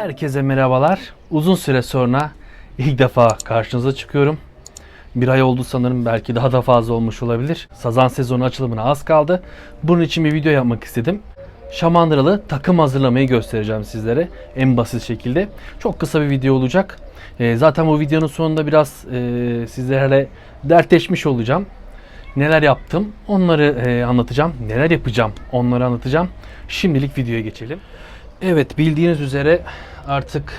Herkese merhabalar. Uzun süre sonra ilk defa karşınıza çıkıyorum. Bir ay oldu sanırım belki daha da fazla olmuş olabilir. Sazan sezonu açılımına az kaldı. Bunun için bir video yapmak istedim. Şamandıralı takım hazırlamayı göstereceğim sizlere en basit şekilde. Çok kısa bir video olacak. Ee, zaten bu videonun sonunda biraz e, sizlerle dertleşmiş olacağım. Neler yaptım onları e, anlatacağım. Neler yapacağım onları anlatacağım. Şimdilik videoya geçelim. Evet bildiğiniz üzere artık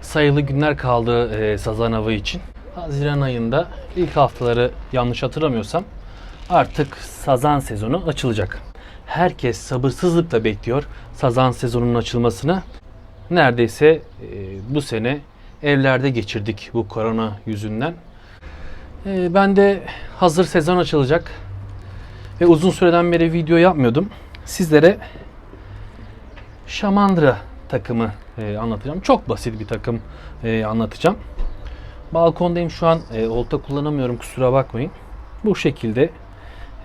sayılı günler kaldı e, sazan avı için. Haziran ayında ilk haftaları yanlış hatırlamıyorsam artık sazan sezonu açılacak. Herkes sabırsızlıkla bekliyor sazan sezonunun açılmasını. Neredeyse e, bu sene evlerde geçirdik bu korona yüzünden. E, ben de hazır sezon açılacak ve uzun süreden beri video yapmıyordum. Sizlere Şamandıra takımı e, anlatacağım. Çok basit bir takım e, anlatacağım. Balkondayım şu an. E, olta kullanamıyorum kusura bakmayın. Bu şekilde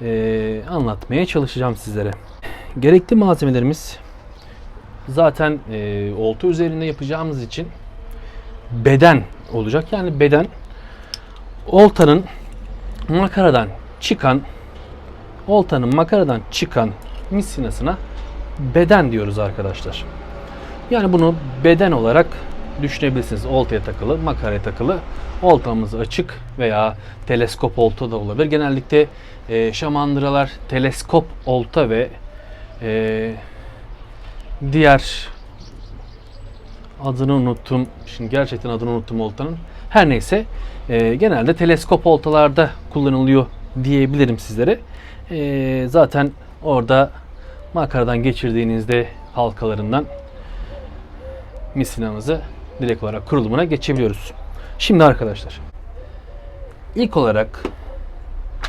e, anlatmaya çalışacağım sizlere. Gerekli malzemelerimiz zaten e, olta üzerinde yapacağımız için beden olacak. Yani beden oltanın makaradan çıkan oltanın makaradan çıkan misinasına beden diyoruz arkadaşlar. Yani bunu beden olarak düşünebilirsiniz. Oltaya takılı, makaraya takılı. Oltamız açık veya teleskop olta da olabilir. Genellikle e, şamandıralar teleskop olta ve e, diğer adını unuttum. Şimdi gerçekten adını unuttum oltanın. Her neyse e, genelde teleskop oltalarda kullanılıyor diyebilirim sizlere. E, zaten orada makaradan geçirdiğinizde halkalarından misinamızı direkt olarak kurulumuna geçebiliyoruz. Şimdi arkadaşlar ilk olarak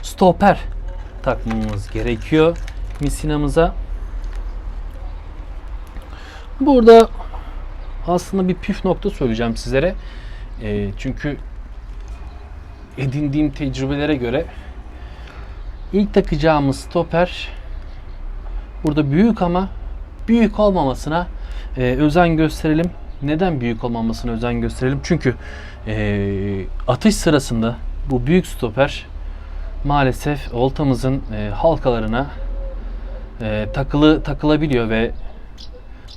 stoper takmamız gerekiyor misinamıza. Burada aslında bir püf nokta söyleyeceğim sizlere. E, çünkü edindiğim tecrübelere göre ilk takacağımız stoper burada büyük ama büyük olmamasına e, özen gösterelim. Neden büyük olmamasına özen gösterelim? Çünkü e, atış sırasında bu büyük stoper maalesef oltamızın e, halkalarına e, takılı takılabiliyor ve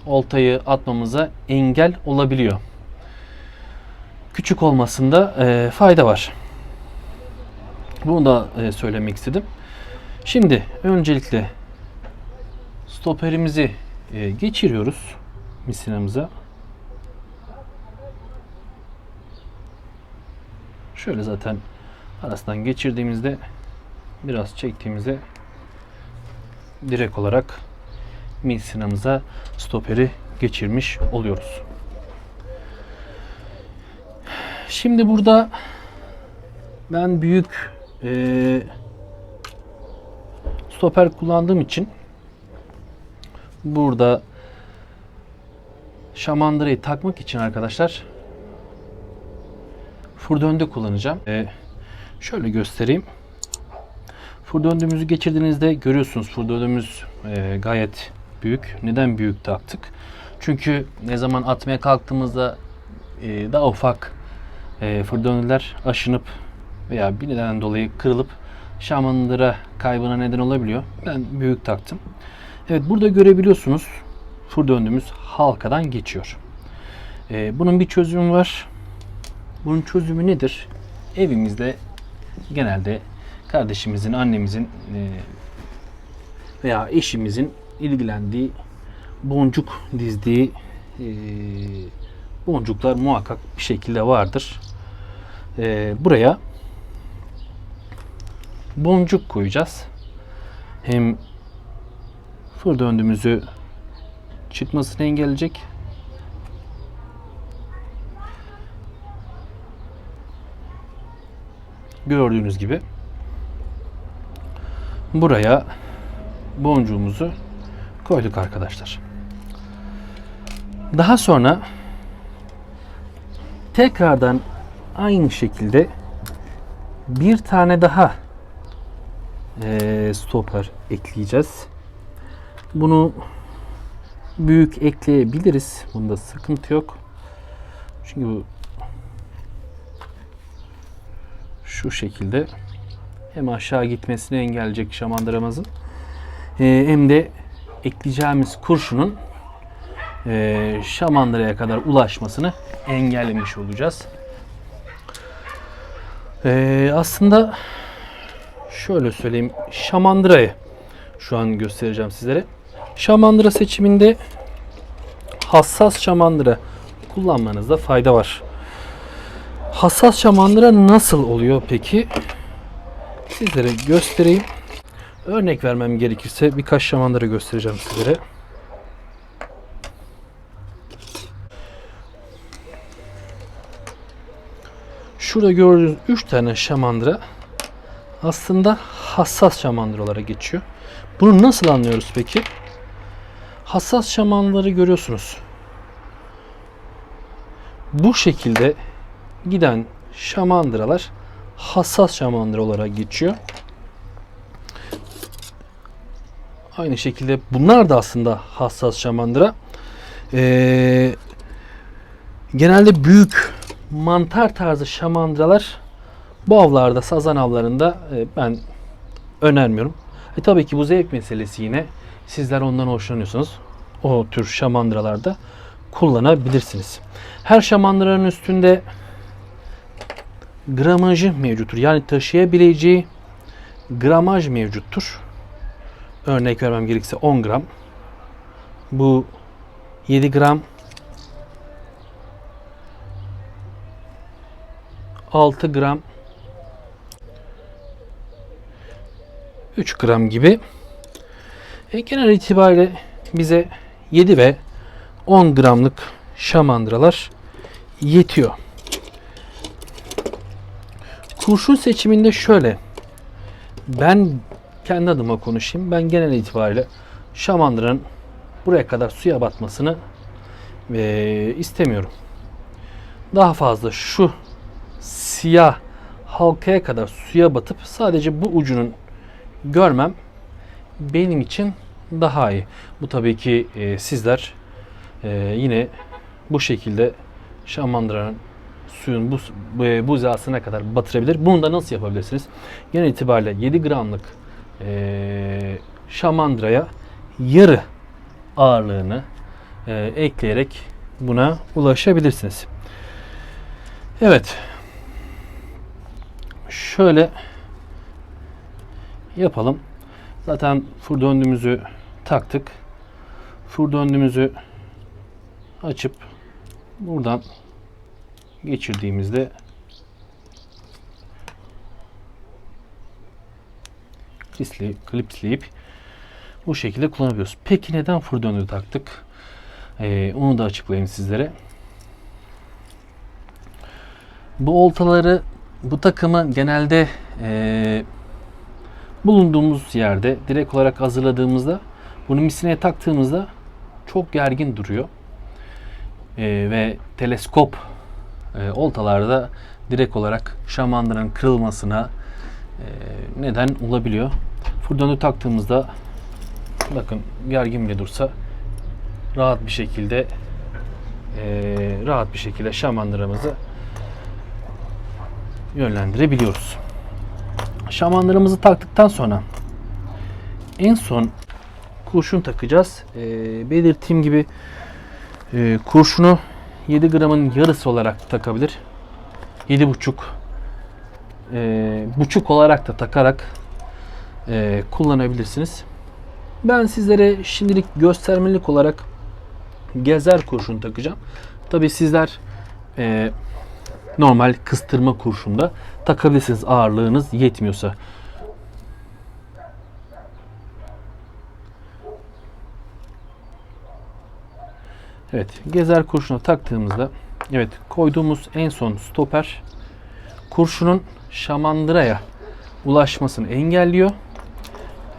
oltayı atmamıza engel olabiliyor. Küçük olmasında e, fayda var. Bunu da e, söylemek istedim. Şimdi öncelikle stoperimizi e, geçiriyoruz misinamıza. Şöyle zaten arasından geçirdiğimizde biraz çektiğimizde direkt olarak misinamıza stoperi geçirmiş oluyoruz. Şimdi burada ben büyük e, stoper kullandığım için burada şamandırayı takmak için arkadaşlar furdönde kullanacağım. Ee, şöyle göstereyim. Furdöndümüzü geçirdiğinizde görüyorsunuz furdöndümüz e, gayet büyük. Neden büyük taktık? Çünkü ne zaman atmaya kalktığımızda e, daha ufak e, furdöndüler aşınıp veya bir neden dolayı kırılıp şamandıra kaybına neden olabiliyor. Ben büyük taktım. Evet burada görebiliyorsunuz fır döndüğümüz halkadan geçiyor. Ee, bunun bir çözümü var. Bunun çözümü nedir? Evimizde genelde kardeşimizin, annemizin e, veya eşimizin ilgilendiği boncuk dizdiği e, boncuklar muhakkak bir şekilde vardır. E, buraya boncuk koyacağız. Hem fır döndüğümüzü çıkmasını engelleyecek. Gördüğünüz gibi buraya boncuğumuzu koyduk arkadaşlar. Daha sonra tekrardan aynı şekilde bir tane daha e, stopper ekleyeceğiz. Bunu büyük ekleyebiliriz. Bunda sıkıntı yok. Çünkü bu şu şekilde hem aşağı gitmesini engelleyecek şamandıramızın e, hem de ekleyeceğimiz kurşunun e, şamandıraya kadar ulaşmasını engellemiş olacağız. E, aslında şöyle söyleyeyim şamandırayı şu an göstereceğim sizlere. Şamandıra seçiminde hassas şamandıra kullanmanızda fayda var. Hassas şamandıra nasıl oluyor peki? Sizlere göstereyim. Örnek vermem gerekirse birkaç şamandıra göstereceğim sizlere. Şurada gördüğünüz 3 tane şamandıra aslında hassas şamandıralara geçiyor. Bunu nasıl anlıyoruz peki? Hassas şamanları görüyorsunuz. Bu şekilde giden şamandıralar hassas şamandıralara geçiyor. Aynı şekilde bunlar da aslında hassas şamandıra. Ee, genelde büyük mantar tarzı şamandıralar bu avlarda, sazan avlarında e, ben önermiyorum. E tabii ki bu zevk meselesi yine. Sizler ondan hoşlanıyorsanız o tür şamandıralarda kullanabilirsiniz. Her şamandıranın üstünde gramajı mevcuttur. Yani taşıyabileceği gramaj mevcuttur. Örnek vermem gerekirse 10 gram. Bu 7 gram 6 gram 3 gram gibi. E, genel itibariyle bize 7 ve 10 gramlık şamandıralar yetiyor. Kurşun seçiminde şöyle. Ben kendi adıma konuşayım. Ben genel itibariyle şamandıranın buraya kadar suya batmasını e, istemiyorum. Daha fazla şu siyah halkaya kadar suya batıp sadece bu ucunun görmem benim için daha iyi. Bu tabii ki e, sizler e, yine bu şekilde şamandıranın suyun bu, bu buzağısına kadar batırabilir. Bunu da nasıl yapabilirsiniz? Genel itibariyle 7 gramlık e, şamandıraya yarı ağırlığını e, ekleyerek buna ulaşabilirsiniz. Evet. Şöyle yapalım. Zaten fur döndüğümüzü taktık. Fur döndüğümüzü açıp buradan geçirdiğimizde klipleyip, bu şekilde kullanabiliyoruz. Peki neden fur döndüğü taktık? Ee, onu da açıklayayım sizlere. Bu oltaları bu takımı genelde e, bulunduğumuz yerde direkt olarak hazırladığımızda bunu misineye taktığımızda çok gergin duruyor. E, ve teleskop e, oltalarda direkt olarak şamandıranın kırılmasına e, neden olabiliyor. Furdönü taktığımızda bakın gergin bile dursa rahat bir şekilde e, rahat bir şekilde şamandıramızı yönlendirebiliyoruz. Şamanlarımızı taktıktan sonra en son kurşun takacağız. E, belirttiğim gibi e, kurşunu 7 gramın yarısı olarak takabilir. 7,5 e, buçuk olarak da takarak e, kullanabilirsiniz. Ben sizlere şimdilik göstermelik olarak gezer kurşun takacağım. Tabi sizler e, normal kıstırma kurşunda takabilirsiniz ağırlığınız yetmiyorsa. Evet, gezer kurşuna taktığımızda evet koyduğumuz en son stoper kurşunun şamandıraya ulaşmasını engelliyor.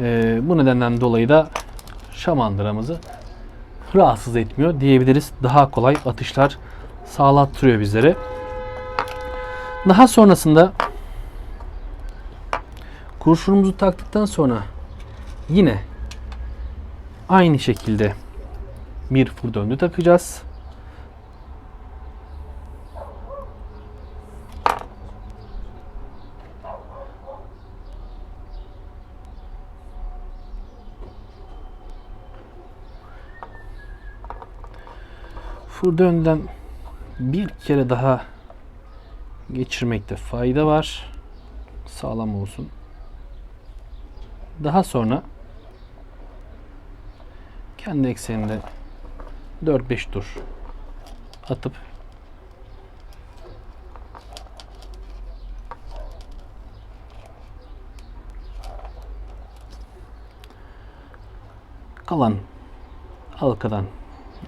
Ee, bu nedenden dolayı da şamandıramızı rahatsız etmiyor diyebiliriz. Daha kolay atışlar sağlattırıyor bizlere. Daha sonrasında kurşunumuzu taktıktan sonra yine aynı şekilde bir fur döndü takacağız. Fur döndüden bir kere daha geçirmekte fayda var. Sağlam olsun. Daha sonra kendi ekseninde 4-5 tur atıp kalan halkadan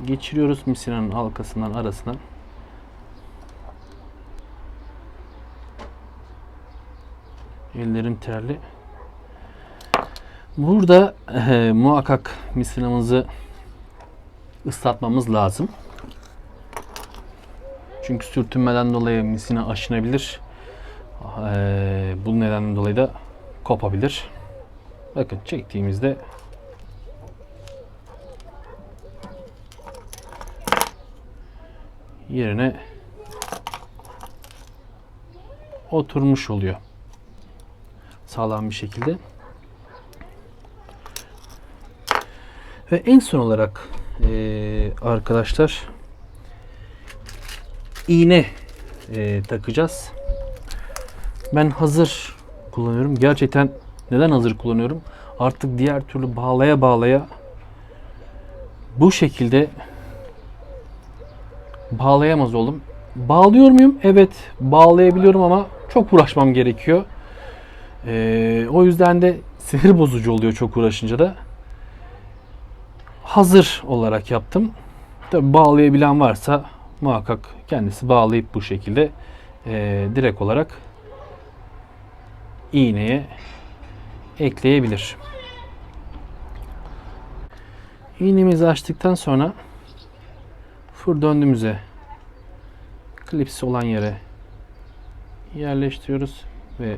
geçiriyoruz misinanın halkasından arasına. Ellerim terli. Burada eee, muhakkak misinamızı ıslatmamız lazım. Çünkü sürtünmeden dolayı misina aşınabilir. Eee, bu nedenden dolayı da kopabilir. Bakın çektiğimizde yerine oturmuş oluyor. Sağlam bir şekilde. Ve en son olarak eee, arkadaşlar iğne eee, takacağız. Ben hazır kullanıyorum. Gerçekten neden hazır kullanıyorum? Artık diğer türlü bağlaya bağlaya bu şekilde bağlayamaz oldum. Bağlıyor muyum? Evet, bağlayabiliyorum ama çok uğraşmam gerekiyor. Ee, o yüzden de sinir bozucu oluyor çok uğraşınca da. Hazır olarak yaptım. Tabi bağlayabilen varsa muhakkak kendisi bağlayıp bu şekilde ee, direkt olarak iğneye ekleyebilir. İğnemizi açtıktan sonra fır döndüğümüze klipsi olan yere yerleştiriyoruz ve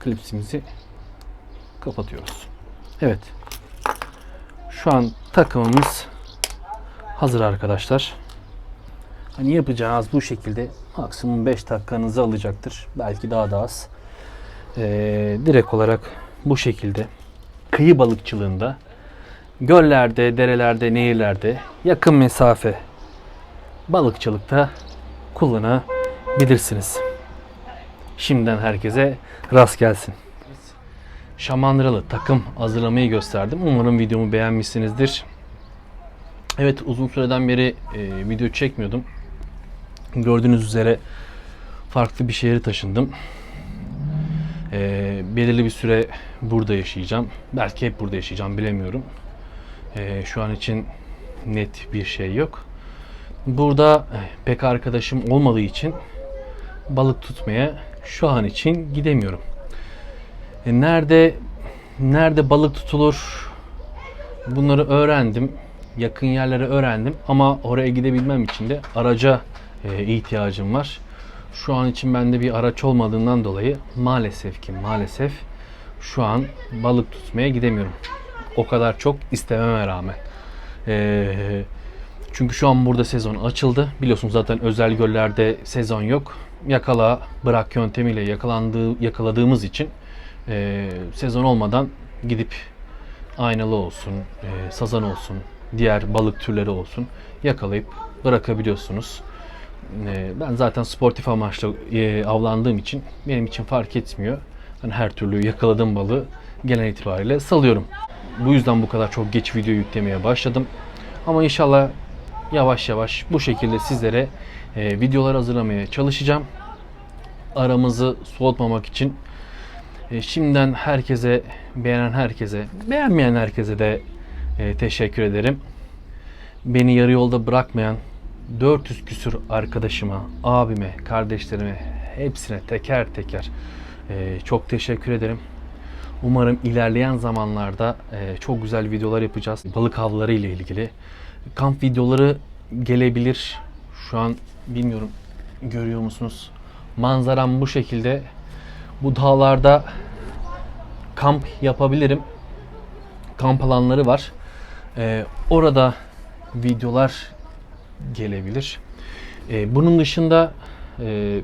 klipsimizi kapatıyoruz. Evet. Şu an takımımız hazır arkadaşlar. Hani yapacağınız bu şekilde maksimum 5 dakikanızı alacaktır. Belki daha da az. Ee, direkt olarak bu şekilde kıyı balıkçılığında göllerde, derelerde, nehirlerde yakın mesafe balıkçılıkta kullanabilirsiniz. Şimdiden herkese rast gelsin. Şamandıralı takım hazırlamayı gösterdim. Umarım videomu beğenmişsinizdir. Evet uzun süreden beri e, video çekmiyordum. Gördüğünüz üzere farklı bir şehre taşındım. E, belirli bir süre burada yaşayacağım. Belki hep burada yaşayacağım bilemiyorum. E, şu an için net bir şey yok. Burada e, pek arkadaşım olmadığı için balık tutmaya şu an için gidemiyorum. E, nerede nerede balık tutulur bunları öğrendim. Yakın yerlere öğrendim ama oraya gidebilmem için de araca e, ihtiyacım var. Şu an için bende bir araç olmadığından dolayı maalesef ki maalesef şu an balık tutmaya gidemiyorum. O kadar çok istememe rağmen. Eee çünkü şu an burada sezon açıldı. Biliyorsunuz zaten özel göllerde sezon yok. Yakala bırak yöntemiyle yakalandığı yakaladığımız için e, sezon olmadan gidip aynalı olsun, e, sazan olsun, diğer balık türleri olsun yakalayıp bırakabiliyorsunuz. E, ben zaten sportif amaçla e, avlandığım için benim için fark etmiyor. Hani her türlü yakaladığım balığı genel itibariyle salıyorum. Bu yüzden bu kadar çok geç video yüklemeye başladım. Ama inşallah yavaş yavaş bu şekilde sizlere e, videolar hazırlamaya çalışacağım. Aramızı soğutmamak için e, şimdiden herkese, beğenen herkese, beğenmeyen herkese de e, teşekkür ederim. Beni yarı yolda bırakmayan 400 küsür arkadaşıma, abime, kardeşlerime hepsine teker teker e, çok teşekkür ederim. Umarım ilerleyen zamanlarda e, çok güzel videolar yapacağız. Balık avları ile ilgili. Kamp videoları gelebilir. Şu an bilmiyorum görüyor musunuz? Manzaram bu şekilde. Bu dağlarda kamp yapabilirim. Kamp alanları var. E, orada videolar gelebilir. E, bunun dışında e,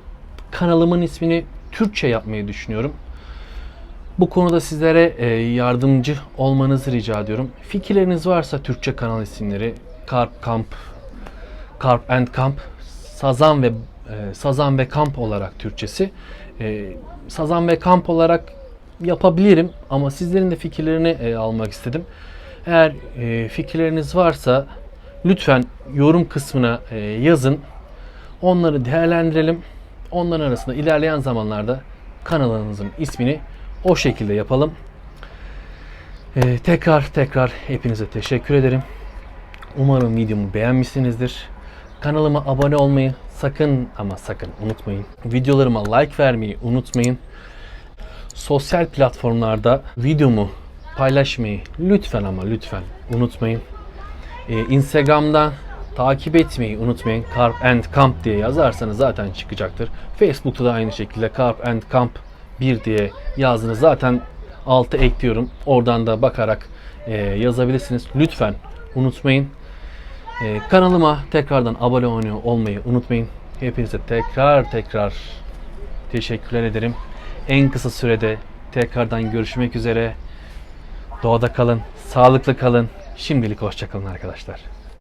kanalımın ismini Türkçe yapmayı düşünüyorum. Bu konuda sizlere e, yardımcı olmanızı rica ediyorum. Fikirleriniz varsa Türkçe kanal isimleri Karp Kamp, Karp and Kamp, Sazan ve e, Sazan ve Kamp olarak Türkçesi. E, Sazan ve Kamp olarak yapabilirim ama sizlerin de fikirlerini e, almak istedim. Eğer e, fikirleriniz varsa lütfen yorum kısmına e, yazın. Onları değerlendirelim. Onların arasında ilerleyen zamanlarda kanalınızın ismini o şekilde yapalım. Ee, tekrar tekrar hepinize teşekkür ederim. Umarım videomu beğenmişsinizdir. Kanalıma abone olmayı sakın ama sakın unutmayın. Videolarıma like vermeyi unutmayın. Sosyal platformlarda videomu paylaşmayı lütfen ama lütfen unutmayın. Ee, Instagram'da takip etmeyi unutmayın. Carp and Camp diye yazarsanız zaten çıkacaktır. Facebook'ta da aynı şekilde Carp and Camp 1 diye yazdınız. Zaten altı ekliyorum. Oradan da bakarak e, yazabilirsiniz. Lütfen unutmayın. E, kanalıma tekrardan abone olmayı unutmayın. Hepinize tekrar tekrar teşekkürler ederim. En kısa sürede tekrardan görüşmek üzere. Doğada kalın, sağlıklı kalın. Şimdilik hoşçakalın arkadaşlar.